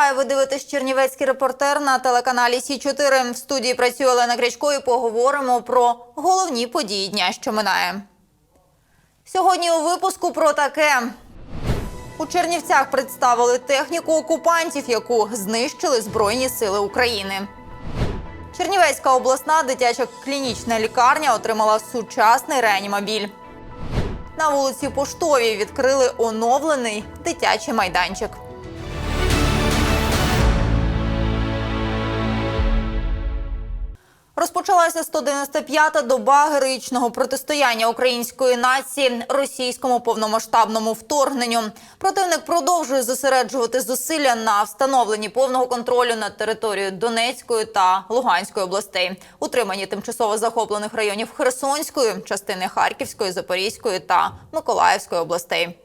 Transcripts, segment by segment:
Вітаю, ви дивитесь Чернівецький репортер на телеканалі Сі 4 В студії працює Олена Крячко і поговоримо про головні події дня, що минає. Сьогодні у випуску про таке. У Чернівцях представили техніку окупантів, яку знищили Збройні сили України. Чернівецька обласна дитяча клінічна лікарня отримала сучасний реанімобіль. На вулиці Поштовій відкрили оновлений дитячий майданчик. Розпочалася 195-та доба героїчного протистояння української нації російському повномасштабному вторгненню. Противник продовжує зосереджувати зусилля на встановленні повного контролю над територією Донецької та Луганської областей, утриманні тимчасово захоплених районів Херсонської, частини Харківської, Запорізької та Миколаївської областей.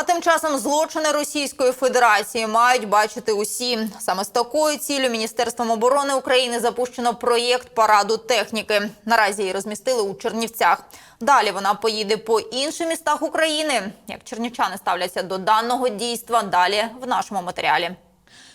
А тим часом злочини Російської Федерації мають бачити усі. Саме з такою ціллю Міністерством оборони України запущено проєкт параду техніки. Наразі її розмістили у Чернівцях. Далі вона поїде по інших містах України. Як чернівчани ставляться до даного дійства, далі в нашому матеріалі.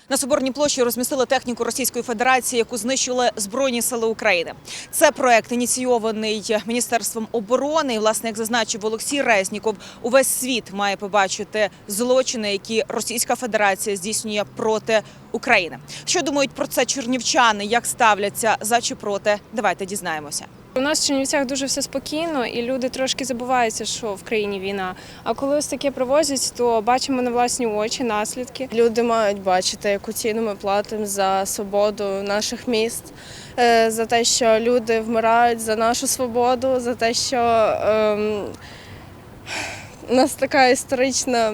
На Соборній площі розмістили техніку Російської Федерації, яку знищили Збройні Сили України. Це проект ініційований Міністерством оборони. І, власне, як зазначив Олексій Резніков, увесь світ має побачити злочини, які Російська Федерація здійснює проти України. Що думають про це чернівчани? Як ставляться за чи проти? Давайте дізнаємося. У нас в Чернівцях дуже все спокійно, і люди трошки забуваються, що в країні війна. А коли ось таке привозять, то бачимо на власні очі наслідки. Люди мають бачити, яку ціну ми платимо за свободу наших міст, е, за те, що люди вмирають за нашу свободу, за те, що ем, у нас така історична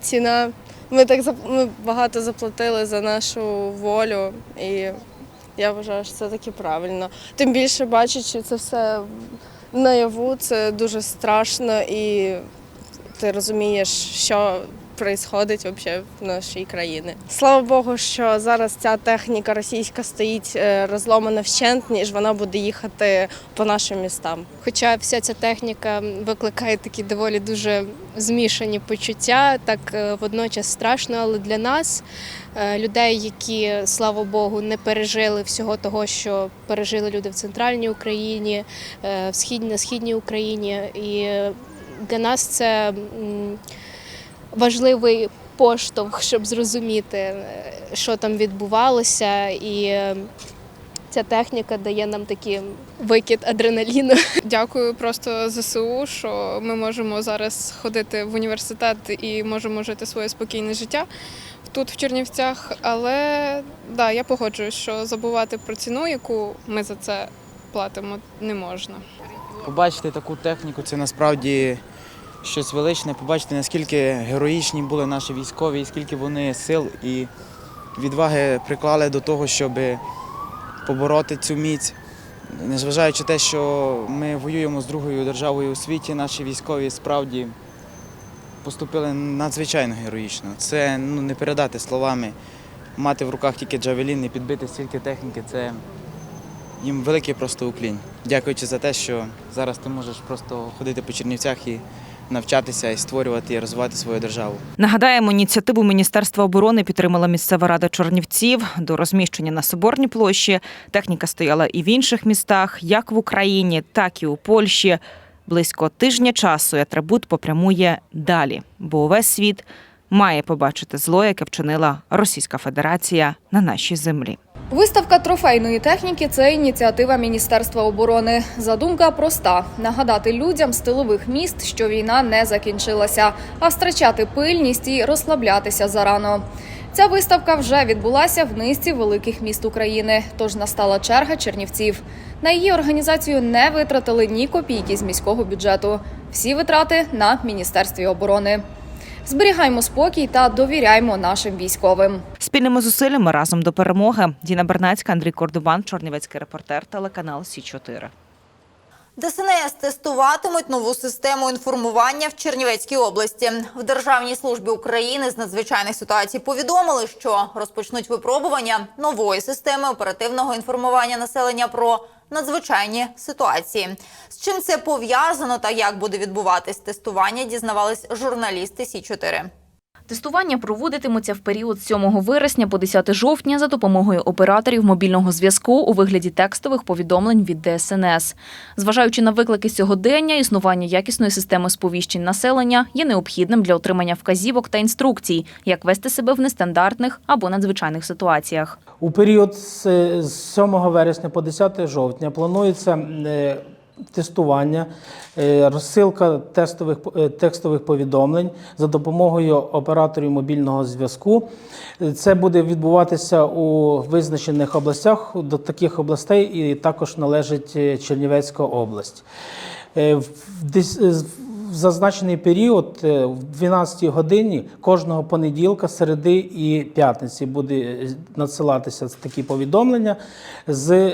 ціна. Ми так ми багато заплатили за нашу волю, і я вважаю, що це таки правильно. Тим більше бачачи це все наяву, це дуже страшно і ти розумієш, що відбувається взагалі в нашій країні. Слава Богу, що зараз ця техніка російська стоїть е, розломана вщент, ніж вона буде їхати по нашим містам. Хоча вся ця техніка викликає такі доволі дуже змішані почуття, так е, водночас страшно, але для нас, е, людей, які, слава Богу, не пережили всього того, що пережили люди в центральній Україні, в східній на східній Україні, і для нас це важливий поштовх, щоб зрозуміти, е, що там відбувалося, і е, ця техніка дає нам такий викид адреналіну. Дякую просто ЗСУ, що ми можемо зараз ходити в університет і можемо жити своє спокійне життя тут, в Чернівцях. Але да, я погоджуюсь, що забувати про ціну, яку ми за це платимо, не можна. Побачити таку техніку це насправді щось величне. Побачити, наскільки героїчні були наші військові, скільки вони сил і відваги приклали до того, щоб побороти цю міць. Незважаючи те, що ми воюємо з другою державою у світі, наші військові справді поступили надзвичайно героїчно. Це ну, не передати словами. Мати в руках тільки джавелін і підбити стільки техніки це їм великий просто уклінь. Дякуючи за те, що зараз ти можеш просто ходити по Чернівцях і навчатися, і створювати, і розвивати свою державу. Нагадаємо, ініціативу Міністерства оборони підтримала місцева рада Чорнівців До розміщення на Соборній площі техніка стояла і в інших містах, як в Україні, так і у Польщі. Близько тижня часу атрибут попрямує далі, бо увесь світ має побачити зло, яке вчинила Російська Федерація на нашій землі. Виставка трофейної техніки це ініціатива Міністерства оборони. Задумка проста: нагадати людям з тилових міст, що війна не закінчилася, а втрачати пильність і розслаблятися зарано. Ця виставка вже відбулася в низці великих міст України, тож настала черга чернівців. На її організацію не витратили ні копійки з міського бюджету. Всі витрати на Міністерстві оборони. Зберігаймо спокій та довіряймо нашим військовим. Спільними зусиллями разом до перемоги. Діна Бернацька, Андрій Кордубан, Чорнівецький репортер, телеканал Сі 4 ДСНС тестуватимуть нову систему інформування в Чернівецькій області. В Державній службі України з надзвичайних ситуацій повідомили, що розпочнуть випробування нової системи оперативного інформування населення про надзвичайні ситуації. З чим це пов'язано та як буде відбуватись тестування, дізнавались журналісти Сі 4 Тестування проводитимуться в період з 7 вересня по 10 жовтня за допомогою операторів мобільного зв'язку у вигляді текстових повідомлень від ДСНС. Зважаючи на виклики сьогодення, існування якісної системи сповіщень населення є необхідним для отримання вказівок та інструкцій, як вести себе в нестандартних або надзвичайних ситуаціях. У період з з 7 вересня по 10 жовтня планується е, тестування, е, розсилка тестових, е, текстових повідомлень за допомогою операторів мобільного зв'язку. Це буде відбуватися у визначених областях. До таких областей і також належить е, Чернівецька область. В зазначений період в 12 годині кожного понеділка, середи і п'ятниці буде надсилатися такі повідомлення з,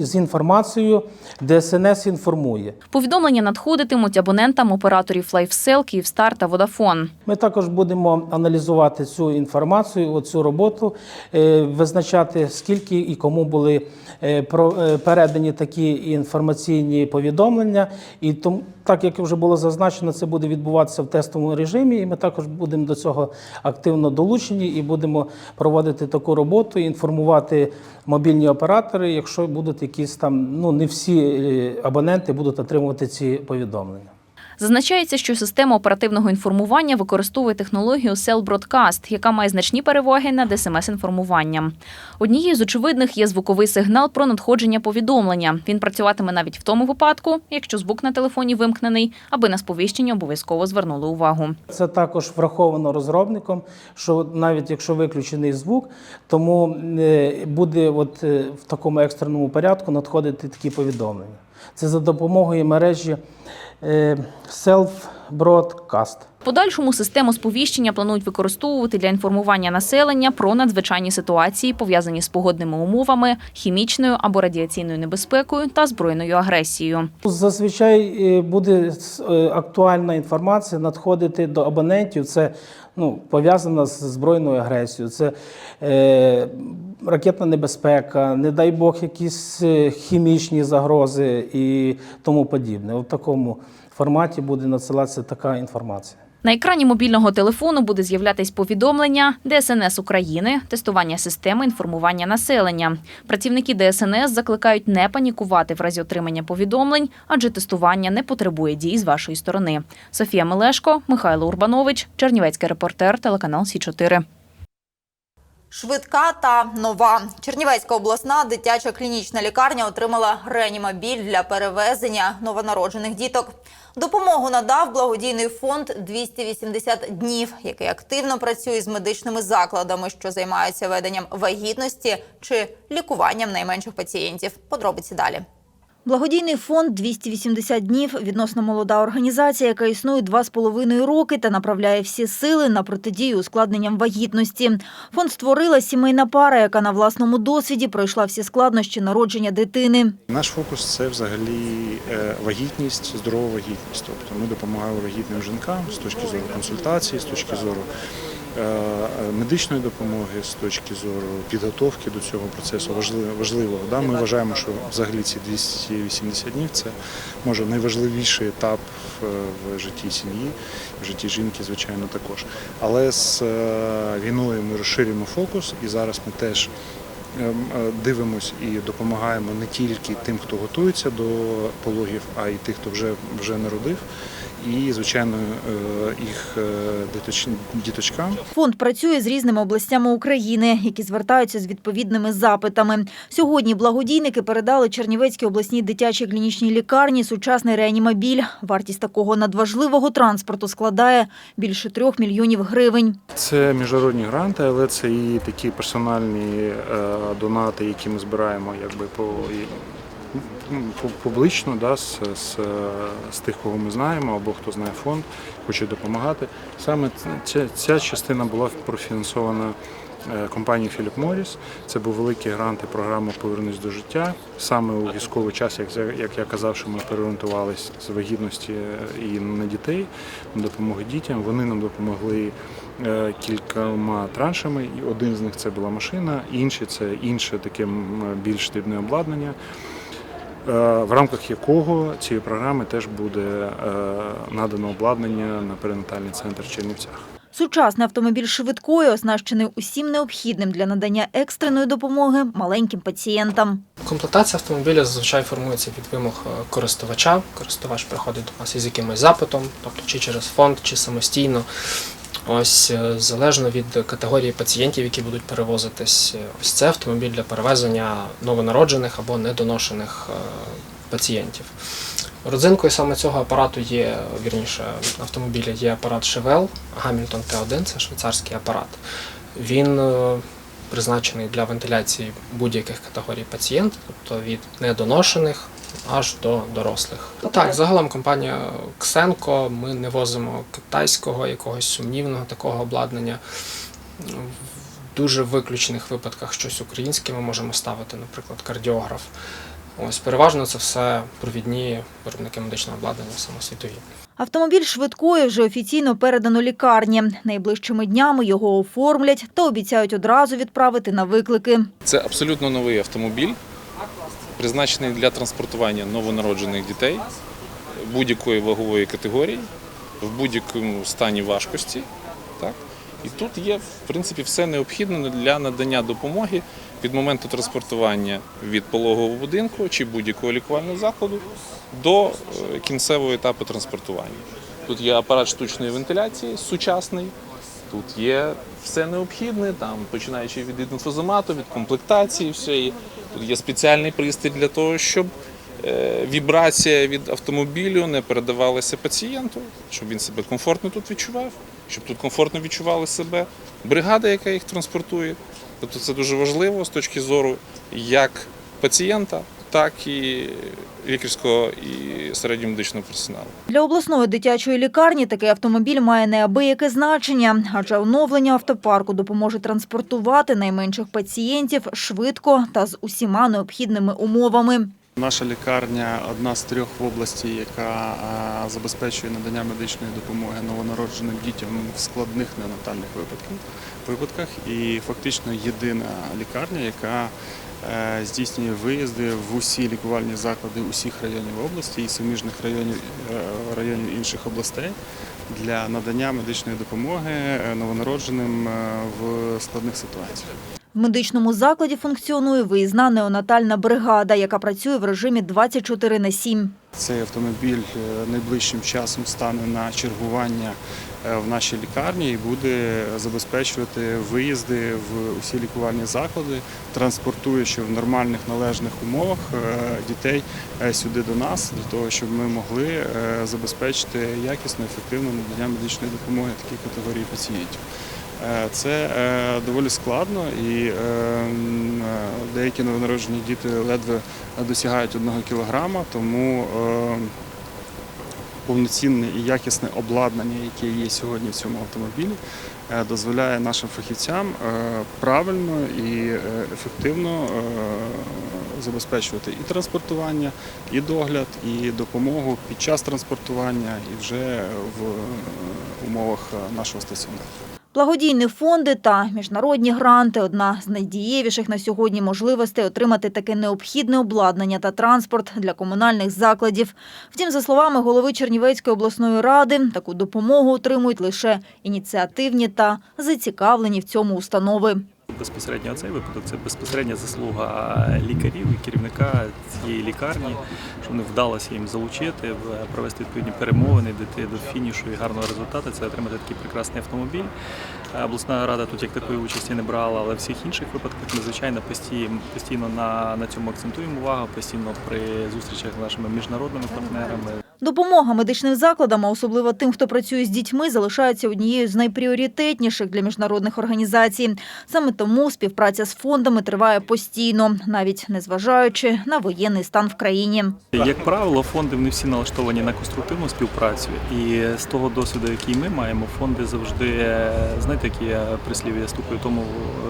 з інформацією, ДСНС інформує. Повідомлення надходитимуть абонентам операторів LifeSell, Київстар та Vodafone. Ми також будемо аналізувати цю інформацію, цю роботу, е, визначати, скільки і кому були е, е, передані такі інформаційні повідомлення. І тому, так як вже було зазначено, це буде відбуватися в тестовому режимі. І ми також будемо до цього активно долучені і будемо проводити таку роботу, інформувати мобільні оператори, якщо будуть якісь там, ну не всі е, абоненти будуть отримувати ці повідомлення. Зазначається, що система оперативного інформування використовує технологію Cell Broadcast, яка має значні переваги над СМС-інформуванням. Однією з очевидних є звуковий сигнал про надходження повідомлення. Він працюватиме навіть в тому випадку, якщо звук на телефоні вимкнений, аби на сповіщення обов'язково звернули увагу. Це також враховано розробником, що навіть якщо виключений звук, тому е, буде от е, в такому екстреному порядку надходити такі повідомлення. Це за допомогою мережі е, Self-Broadcast. В Подальшому систему сповіщення планують використовувати для інформування населення про надзвичайні ситуації, пов'язані з погодними умовами, хімічною або радіаційною небезпекою та збройною агресією. Зазвичай е, буде е, актуальна інформація надходити до абонентів. Це ну, пов'язана з збройною агресією. Це е, ракетна небезпека, не дай Бог, якісь е, хімічні загрози і тому подібне. У такому форматі буде надсилатися така інформація. На екрані мобільного телефону буде з'являтись повідомлення ДСНС України, тестування системи інформування населення. Працівники ДСНС закликають не панікувати в разі отримання повідомлень, адже тестування не потребує дій з вашої сторони. Софія Мелешко, Михайло Урбанович, Чернівецький репортер, телеканал Сі 4 Швидка та нова. Чернівецька обласна дитяча клінічна лікарня отримала реанімобіль для перевезення новонароджених діток. Допомогу надав благодійний фонд 280 днів, який активно працює з медичними закладами, що займаються веденням вагітності чи лікуванням найменших пацієнтів. Подробиці далі. Благодійний фонд «280 днів – відносно молода організація, яка існує два з половиною роки та направляє всі сили на протидію ускладненням вагітності. Фонд створила сімейна пара, яка на власному досвіді пройшла всі складнощі народження дитини. Наш фокус це взагалі е, вагітність, здорова вагітність. Тобто ми допомагаємо вагітним жінкам з точки зору консультації, з точки зору медичної допомоги, з точки зору підготовки до цього процесу. Важливо, важливо да? Ми вважаємо, що взагалі ці 280 днів це може найважливіший етап е, в житті сім'ї, в житті жінки, звичайно, також. Але з е, війною ми розширюємо фокус, і зараз ми теж е, дивимось і допомагаємо не тільки тим, хто готується до пологів, а й тих, хто вже, вже народив. І, звичайно, е, їх е, діточкам. Фонд працює з різними областями України, які звертаються з відповідними запитами. Сьогодні благодійники передали Чернівецькій обласній дитячій клінічній лікарні сучасний реанімобіль. Вартість такого надважливого транспорту складає більше трьох мільйонів гривень. Це міжнародні гранти, але це і такі персональні е, донати, які ми збираємо якби по публічно, да, з, з, з тих, кого ми знаємо, або хто знає фонд, хоче допомагати. Саме ця, ця частина була профінансована е, компанії Philip Morris. Це був великий грант і програма Повернись до життя. Саме у військовий час, як, як я казав, що ми переорієнтувалися з вагітності і на дітей, на допомогу дітям. Вони нам допомогли е, кількома траншами. І один з них це була машина, інший це інше таке більш дрібне обладнання. Е, В рамках якого цієї програми теж буде е, надано обладнання на перинатальний центр в Чернівцях. Сучасний автомобіль швидкої оснащений усім необхідним для надання екстреної допомоги маленьким пацієнтам. Комплектація автомобіля зазвичай формується від вимог е, користувача. Користувач приходить до нас із якимось запитом, тобто чи через фонд, чи самостійно. Ось е, залежно від категорії пацієнтів, які будуть перевозитись, е, ось це автомобіль для перевезення новонароджених або недоношених е, пацієнтів. Родзинкою саме цього апарату є, вірніше, автомобіля є апарат Chevelle Hamilton T1, це швейцарський апарат. Він призначений для вентиляції будь-яких категорій пацієнтів, тобто від недоношених аж до дорослих. Так, загалом компанія Ксенко, ми не возимо китайського, якогось сумнівного такого обладнання. В дуже виключених випадках щось українське ми можемо ставити, наприклад, кардіограф. Ось переважно це все провідні виробники медичного обладнання самосвітові. Автомобіль швидкої вже офіційно передано лікарні. Найближчими днями його оформлять та обіцяють одразу відправити на виклики. Це абсолютно новий автомобіль, призначений для транспортування новонароджених дітей будь-якої вагової категорії, в будь-якому стані важкості. Так? І тут є, в принципі, все необхідне для надання допомоги від моменту транспортування від пологового будинку чи будь-якого лікувального закладу до е, кінцевого етапу транспортування. Тут є апарат штучної вентиляції сучасний, Тут є все необхідне, там починаючи від інфозомату, від комплектації, всієї. Тут є спеціальний пристрій для того, щоб е, вібрація від автомобілю не передавалася пацієнту, щоб він себе комфортно тут відчував, щоб тут комфортно відчували себе бригада, яка їх транспортує. Тобто це дуже важливо з точки зору як пацієнта, так і лікарського і середньо медичного персоналу. Для обласної дитячої лікарні такий автомобіль має неабияке значення, адже оновлення автопарку допоможе транспортувати найменших пацієнтів швидко та з усіма необхідними умовами. Наша лікарня одна з трьох в області, яка забезпечує надання медичної допомоги новонародженим дітям в складних неонатальних випадках. випадках. І фактично єдина лікарня, яка е, здійснює виїзди в усі лікувальні заклади усіх районів області і суміжних районів, е, районів інших областей для надання медичної допомоги е, новонародженим е, в складних ситуаціях. В медичному закладі функціонує виїзна неонатальна бригада, яка працює в режимі 24 на 7. Цей автомобіль е, найближчим часом стане на чергування е, в нашій лікарні і буде забезпечувати виїзди в усі лікувальні заклади, транспортуючи в нормальних належних умовах е, дітей сюди до нас, для того, щоб ми могли забезпечити якісну, ефективну надання медичної допомоги такій категорії пацієнтів. Е, Це е, доволі складно і е, деякі новонароджені діти ледве досягають одного кілограма, тому повноцінне і якісне обладнання, яке є сьогодні в цьому автомобілі, дозволяє нашим фахівцям правильно і ефективно забезпечувати і транспортування, і догляд, і допомогу під час транспортування, і вже в умовах нашого стаціонару. Благодійні фонди та міжнародні гранти – одна з найдієвіших на сьогодні можливостей отримати таке необхідне обладнання та транспорт для комунальних закладів. Втім, за словами голови Чернівецької обласної ради, таку допомогу отримують лише ініціативні та зацікавлені в цьому установи. Безпосередньо цей випадок це безпосередня заслуга лікарів і керівника цієї лікарні, що не вдалося їм залучити, провести відповідні перемовини, дійти до фінішу і гарного результату. Це отримати такий прекрасний автомобіль. Е, Обласна рада тут як такої участі не брала, але в всіх інших випадках ми звичайно постійно, постійно на, на цьому акцентуємо увагу, постійно при зустрічах з нашими міжнародними партнерами. Допомога медичним закладам, а особливо тим, хто працює з дітьми, залишається однією з найпріоритетніших для міжнародних організацій. Саме тому співпраця з фондами триває постійно, навіть незважаючи на воєнний стан в країні. Як правило, фонди вони всі налаштовані на конструктивну співпрацю, і з того досвіду, який ми маємо, фонди завжди знаєте, які прислів'я стукаю тому,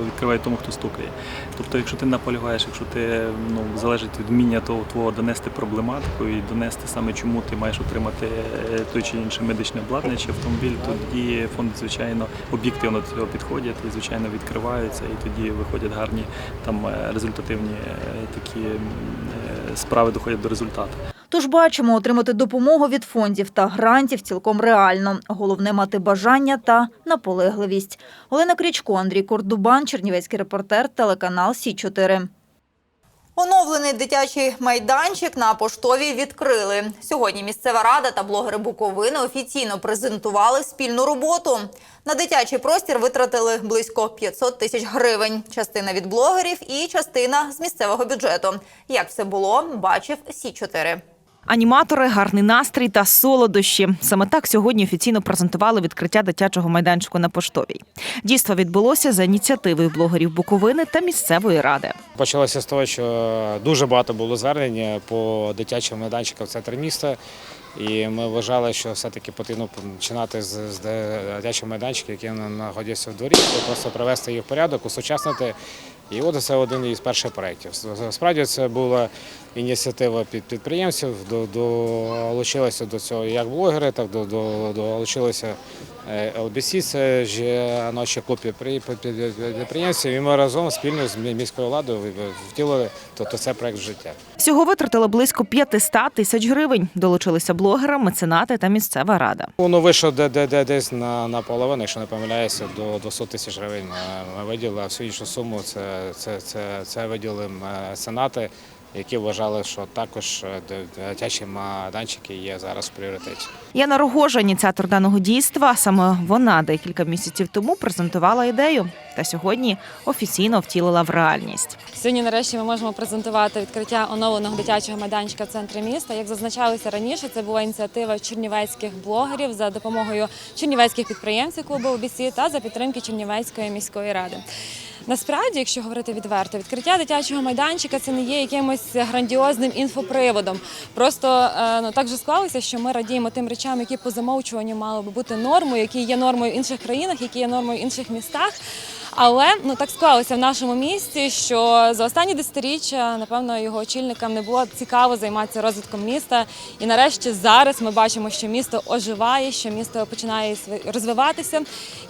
відкриває тому, хто стукає. Тобто, якщо ти наполягаєш, якщо ти ну залежить від вміння того твого донести проблематику і донести саме чому ти маєш отримати е, той чи інший медичне обладнання чи автомобіль, тоді фонди звичайно об'єктивно до цього підходять і звичайно відкриваються, і тоді виходять гарні там е, результативні е, такі справи доходять до результату. Тож бачимо, отримати допомогу від фондів та грантів цілком реально. Головне мати бажання та наполегливість. Олена Крічко, Андрій Кордубан, Чернівецький репортер, телеканал Сі 4 Оновлений дитячий майданчик на поштовій відкрили. Сьогодні місцева рада та блогери Буковини офіційно презентували спільну роботу. На дитячий простір витратили близько 500 тисяч гривень. Частина від блогерів і частина з місцевого бюджету. Як все було, бачив Сі 4 Аніматори, гарний настрій та солодощі. Саме так сьогодні офіційно презентували відкриття дитячого майданчику на поштовій. Дійство відбулося за ініціативою блогерів Буковини та місцевої ради. Почалося з того, що дуже багато було звернень по дитячим майданчикам в центрі міста. І ми вважали, що все-таки потрібно починати з, дитячих майданчиків, які знаходяться в дворі, просто привести їх в порядок, усучаснити. І от це один із перших проєктів. Справді це була ініціатива під підприємців, до, долучилися до цього як блогери, так до, до, долучилися е, LBC, це жіночий клуб підпри- під- підприємців. І ми разом спільно з міською владою втілили тобто, цей проєкт в життя. Всього витратили близько 500 тисяч гривень. Долучилися блогери, меценати та місцева рада. Воно вийшло де, де, де, десь на, на половину, якщо не помиляюся, до 200 тисяч гривень ми- ми виділили, а всю іншу суму це, це, це, це виділили е, сенати, які вважали, що також е, дитячі майданчики є зараз в пріоритеті. Яна Рогожа, ініціатор даного дійства. Саме вона декілька місяців тому презентувала ідею та сьогодні офіційно втілила в реальність. Сьогодні, нарешті, ми можемо презентувати відкриття оновленого дитячого майданчика в центрі міста. Як зазначалося раніше, це була ініціатива чернівецьких блогерів за допомогою чернівецьких підприємців клубу OBC та за підтримки Чернівецької міської ради. Насправді, якщо говорити відверто, відкриття дитячого майданчика це не є якимось грандіозним інфоприводом. Просто е, ну так же склалося, що ми радіємо тим речам, які по замовчуванню мали би бути нормою, які є нормою в інших країнах, які є нормою в інших містах. Але ну так склалося в нашому місті, що за останні десятиріччя, напевно, його очільникам не було цікаво займатися розвитком міста. І нарешті зараз ми бачимо, що місто оживає, що місто починає розвиватися.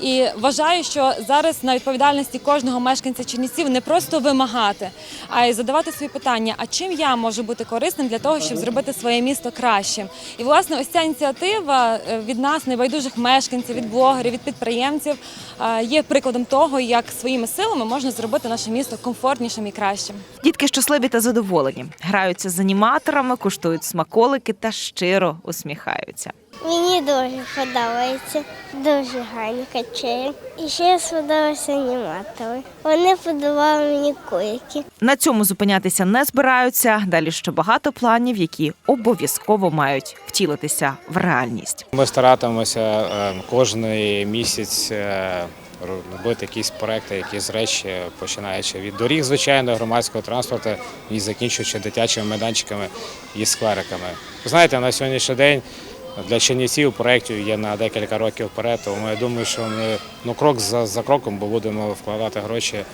І вважаю, що зараз на відповідальності кожного мешканця Чернівців не просто вимагати, а й задавати свої питання: а чим я можу бути корисним для того, щоб зробити своє місто кращим? І власне ось ця ініціатива е, від нас, небайдужих мешканців, від блогерів, від підприємців, е, є прикладом того, як своїми силами можна зробити наше місто комфортнішим і кращим. Дітки щасливі та задоволені, граються з аніматорами, куштують смаколики та щиро усміхаються. Мені дуже подобається, дуже гарні качелі. І ще сподобалися аніматори. Вони подавали мені кулики. На цьому зупинятися не збираються. Далі ще багато планів, які обов'язково мають втілитися в реальність. Ми старатимемося е, кожен місяць е, робити якісь проекти, якісь речі, починаючи від доріг, звичайно, громадського транспорту і закінчуючи дитячими майданчиками і сквериками. Знаєте, на сьогоднішній день для Чернівців проєктів є на декілька років вперед, тому я думаю, що ми ну, крок за, за кроком бо будемо вкладати гроші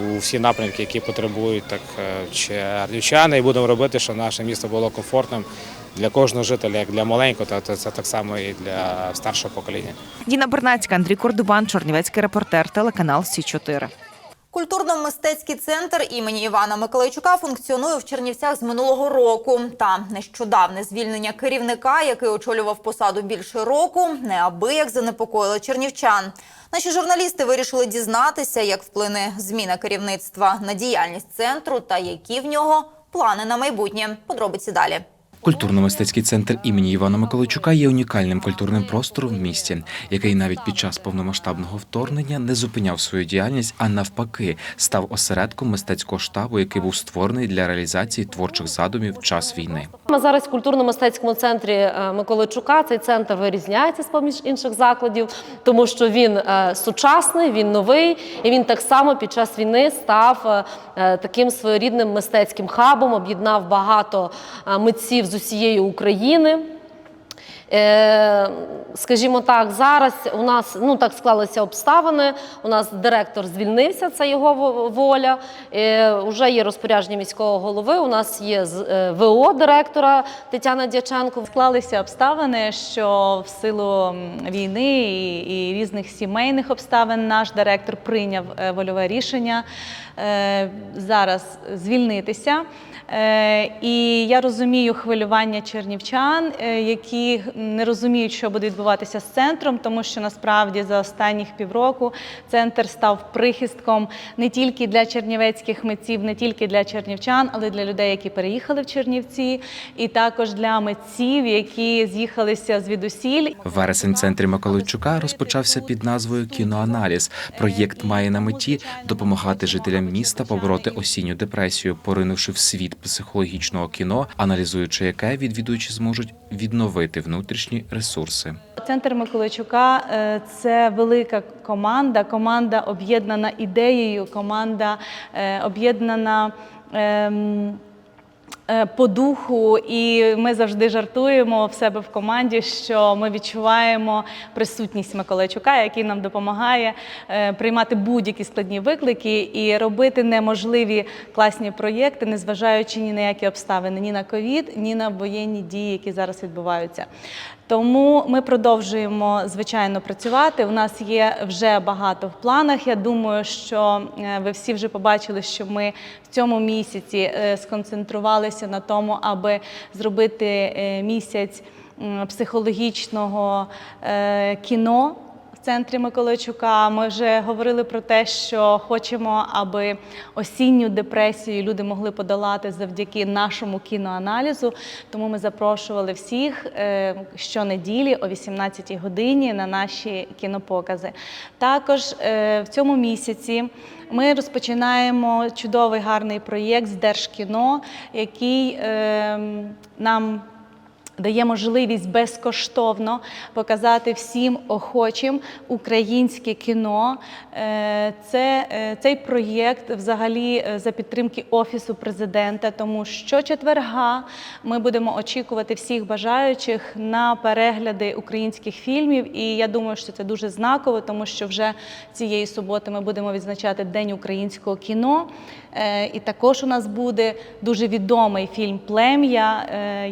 у всі напрямки, які потребують так е, чернівчани, і будемо робити, щоб наше місто було комфортним для кожного жителя, як для маленького, та та це так само і для старшого покоління. Діна Бернацька, Андрій Кордубан, Чорнівецький репортер, телеканал Сі 4 Культурно-мистецький центр імені Івана Миколайчука функціонує в Чернівцях з минулого року. Та нещодавне звільнення керівника, який очолював посаду більше року, неабияк занепокоїло чернівчан. Наші журналісти вирішили дізнатися, як вплине зміна керівництва на діяльність центру та які в нього плани на майбутнє. Подробиці далі. Культурно-мистецький центр імені Івана Миколайчука є унікальним культурним простором в місті, який навіть під час повномасштабного вторгнення не зупиняв свою діяльність, а навпаки став осередком мистецького штабу, який був створений для реалізації творчих задумів в час війни. Ми зараз в культурно-мистецькому центрі е, Миколайчука. Цей центр вирізняється з поміж інших закладів, тому що він е, сучасний, він новий, і він так само під час війни став е, таким своєрідним мистецьким хабом, об'єднав багато митців з усієї України. Е, Скажімо так, зараз у нас ну так склалися обставини. У нас директор звільнився, це його воля. Е, Уже є розпорядження міського голови. У нас є е, ВО директора Тетяна Дяченко. Склалися обставини, що в силу війни і, і різних сімейних обставин наш директор прийняв вольове рішення зараз звільнитися. І я розумію хвилювання чернівчан, які не розуміють, що буде відбуватися з центром, тому що насправді за останніх півроку центр став прихистком не тільки для чернівецьких митців, не тільки для чернівчан, але й для людей, які переїхали в Чернівці, і також для митців, які з'їхалися звідусіль. Вересень центрі Миколайчука розпочався під назвою Кіноаналіз. Проєкт має на меті допомагати жителям міста побороти осінню депресію, поринувши в світ психологічного кіно, аналізуючи яке відвідувачі зможуть відновити внутрішні ресурси. Центр Миколайчука е, це велика команда, команда об'єднана ідеєю, команда е, об'єднана. Е, По духу, і ми завжди жартуємо в себе в команді, що ми відчуваємо присутність Миколайчука, який нам допомагає е, приймати будь-які складні виклики і робити неможливі класні проєкти, незважаючи ні на які обставини, ні на ковід, ні на воєнні дії, які зараз відбуваються. Тому ми продовжуємо звичайно працювати. У нас є вже багато в планах. Я думаю, що е, ви всі вже побачили, що ми в цьому місяці е, сконцентрувалися на тому, аби зробити е, місяць психологічного кіно. Центрі Миколайчука ми вже говорили про те, що хочемо, аби осінню депресію люди могли подолати завдяки нашому кіноаналізу. Тому ми запрошували всіх е, щонеділі о 18-й годині на наші кінопокази. Також е, в цьому місяці. Ми розпочинаємо чудовий гарний проєкт з Держкіно, який е, нам дає можливість безкоштовно показати всім охочим українське кіно. Е, Це, е, цей проєкт взагалі е, за підтримки Офісу президента, тому що четверга ми будемо очікувати всіх бажаючих на перегляди українських фільмів. І я думаю, що це дуже знаково, тому що вже цієї суботи ми будемо відзначати День українського кіно. І також у нас буде дуже відомий фільм Плем'я,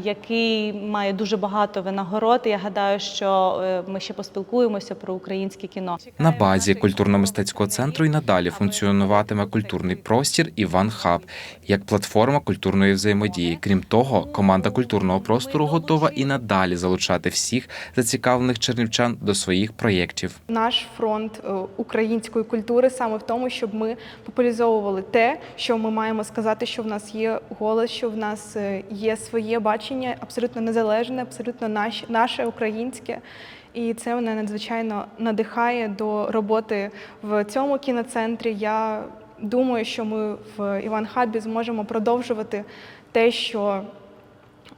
який має дуже багато винагород. І Я гадаю, що е, ми ще поспілкуємося про українське кіно. На базі культурно-мистецького центру і надалі функціонуватиме культурний простір Іван Хаб як платформа культурної взаємодії. Крім того, команда культурного простору готова і надалі залучати всіх зацікавлених чернівчан до своїх проєктів. Наш фронт е, української культури саме в тому, щоб ми популяризовували те, що ми маємо сказати, що в нас є голос, що в нас е, є своє бачення, абсолютно незалежне, абсолютно наше, наше українське. І це мене надзвичайно надихає до роботи в цьому кіноцентрі. Я думаю, що ми в Іван Хабі зможемо продовжувати те, що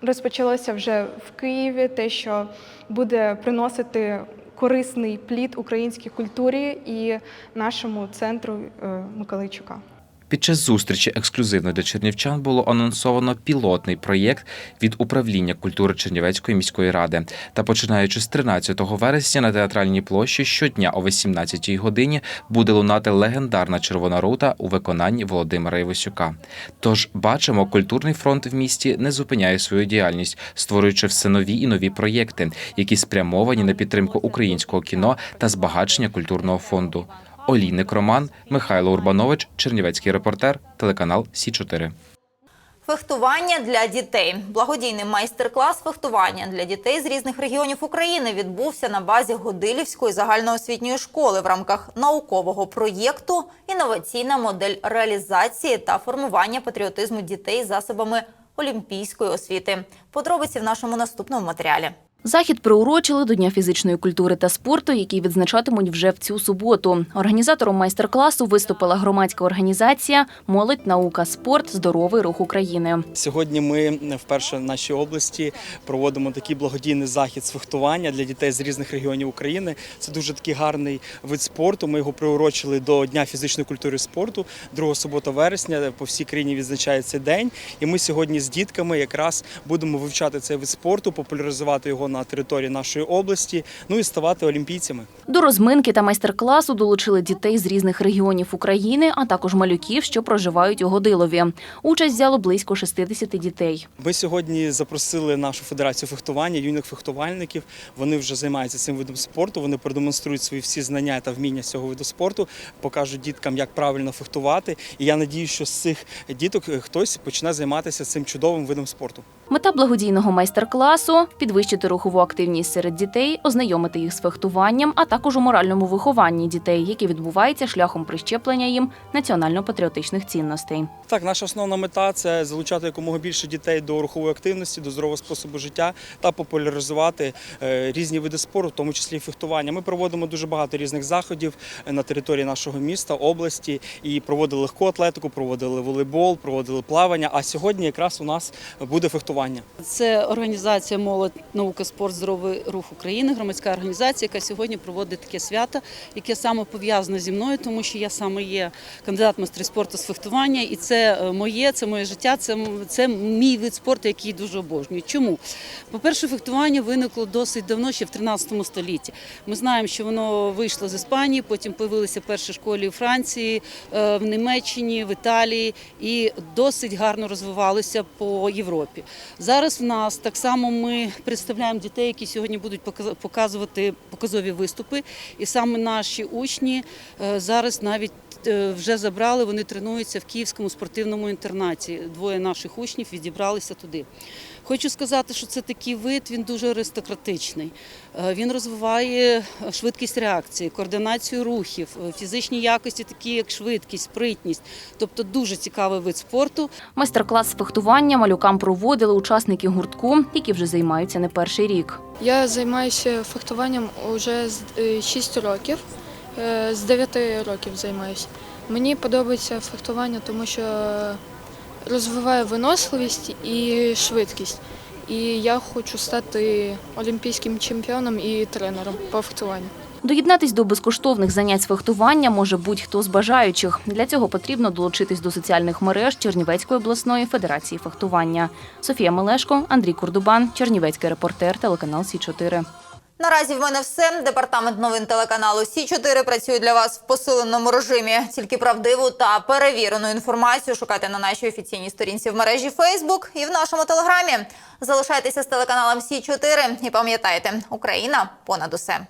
розпочалося вже в Києві, те, що буде приносити корисний плід українській культурі і нашому центру е, Миколайчука. Під час зустрічі ексклюзивно для чернівчан було анонсовано пілотний проєкт від управління культури Чернівецької міської ради. Та починаючи з 13 вересня на театральній площі щодня о 18 годині буде лунати легендарна червона рута у виконанні Володимира Івасюка. Тож бачимо, культурний фронт в місті не зупиняє свою діяльність, створюючи все нові і нові проєкти, які спрямовані на підтримку українського кіно та збагачення культурного фонду. Олійник Роман, Михайло Урбанович, Чернівецький репортер, телеканал Сі 4 Фехтування для дітей. Благодійний майстер-клас фехтування для дітей з різних регіонів України відбувся на базі Годилівської загальноосвітньої школи в рамках наукового проєкту Інноваційна модель реалізації та формування патріотизму дітей засобами олімпійської освіти. Подробиці в нашому наступному матеріалі. Захід приурочили до Дня фізичної культури та спорту, який відзначатимуть вже в цю суботу. Організатором майстер-класу виступила громадська організація Молодь, наука, спорт, здоровий рух України. Сьогодні ми вперше в нашій області проводимо такий благодійний захід з фехтування для дітей з різних регіонів України. Це дуже такий гарний вид спорту. Ми його приурочили до Дня фізичної культури і спорту. 2 субота вересня по всій країні відзначається день. І ми сьогодні з дітками якраз будемо вивчати цей вид спорту, популяризувати його на території нашої області, ну і ставати олімпійцями. До розминки та майстер-класу долучили дітей з різних регіонів України, а також малюків, що проживають у Годилові. Участь взяло близько 60 дітей. Ми сьогодні запросили нашу федерацію фехтування, юних фехтувальників. Вони вже займаються цим видом спорту. Вони продемонструють свої всі знання та вміння з цього виду спорту, покажуть діткам, як правильно фехтувати. І я надію, що з цих діток хтось почне займатися цим чудовим видом спорту. Мета благодійного майстер-класу підвищити рухову активність серед дітей, ознайомити їх з фехтуванням, а також у моральному вихованні дітей, яке відбувається шляхом прищеплення їм національно-патріотичних цінностей. Так, наша основна мета це залучати якомога більше дітей до рухової активності, до здорового способу життя та популяризувати е, різні види спорту, в тому числі фехтування. Ми проводимо дуже багато різних заходів е, на території нашого міста, області і проводили легку атлетику, проводили волейбол, проводили плавання. А сьогодні якраз у нас буде фехтування. Це організація молодь, наука, спорт, здоровий рух України, громадська організація, яка сьогодні проводить таке свято, яке саме пов'язане зі мною, тому що я саме є кандидат майстри спорту з фехтування, і це е, моє, це моє життя, це, це мій вид спорту, який дуже обожнюю. Чому? По-перше, фехтування виникло досить давно, ще в 13 столітті. Ми знаємо, що воно вийшло з Іспанії, потім появилися перші школи у Франції, е, в Німеччині, в Італії і досить гарно розвивалося по Європі. Зараз в нас так само ми представляємо дітей, які сьогодні будуть показ- показувати показові виступи. І саме наші учні е, зараз навіть е, вже забрали, вони тренуються в Київському спортивному інтернаті. Двоє наших учнів відібралися туди. Хочу сказати, що це такий вид, він дуже аристократичний. Е, Він розвиває е, швидкість реакції, координацію рухів, е, фізичні якості, такі як швидкість, спритність. Тобто дуже цікавий вид спорту. Майстер-клас з фехтування малюкам проводили учасники гуртку, які вже займаються не перший рік. Я займаюся фехтуванням вже з 6 років, з 9 років займаюся. Мені подобається фехтування, тому що розвиває виносливість і швидкість. І я хочу стати олімпійським чемпіоном і тренером по фехтуванню. Доєднатись до безкоштовних занять з фехтування може будь-хто з бажаючих. Для цього потрібно долучитись до соціальних мереж Чернівецької обласної федерації фехтування. Софія Мелешко, Андрій Курдубан, Чернівецький репортер, телеканал Сі 4 Наразі в мене все. Департамент новин телеканалу Сі 4 працює для вас в посиленому режимі. Тільки правдиву та перевірену інформацію шукайте на нашій офіційній сторінці в мережі Фейсбук і в нашому телеграмі. Залишайтеся з телеканалом Сі 4 і пам'ятайте, Україна понад усе.